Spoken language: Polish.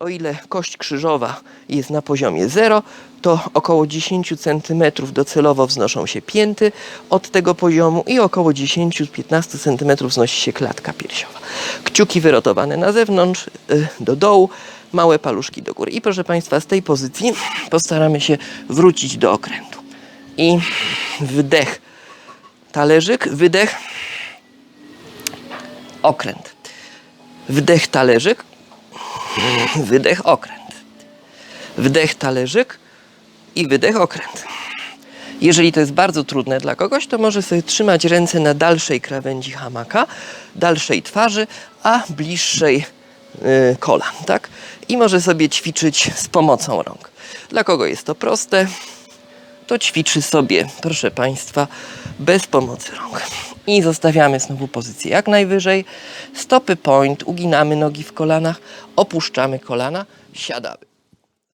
O ile kość krzyżowa jest na poziomie 0, to około 10 cm docelowo wznoszą się pięty od tego poziomu i około 10-15 cm wznosi się klatka piersiowa. Kciuki wyrotowane na zewnątrz, y, do dołu, małe paluszki do góry. I proszę Państwa, z tej pozycji postaramy się wrócić do okrętu. I wdech, talerzyk, wydech, okręt. Wdech, talerzyk, wydech, okręt. Wdech, talerzyk i wydech, okręt. Jeżeli to jest bardzo trudne dla kogoś, to może sobie trzymać ręce na dalszej krawędzi hamaka, dalszej twarzy, a bliższej y, kolan, tak? I może sobie ćwiczyć z pomocą rąk. Dla kogo jest to proste, to ćwiczy sobie, proszę Państwa, bez pomocy rąk. I zostawiamy znowu pozycję jak najwyżej. Stopy point, uginamy nogi w kolanach, opuszczamy kolana, siadamy.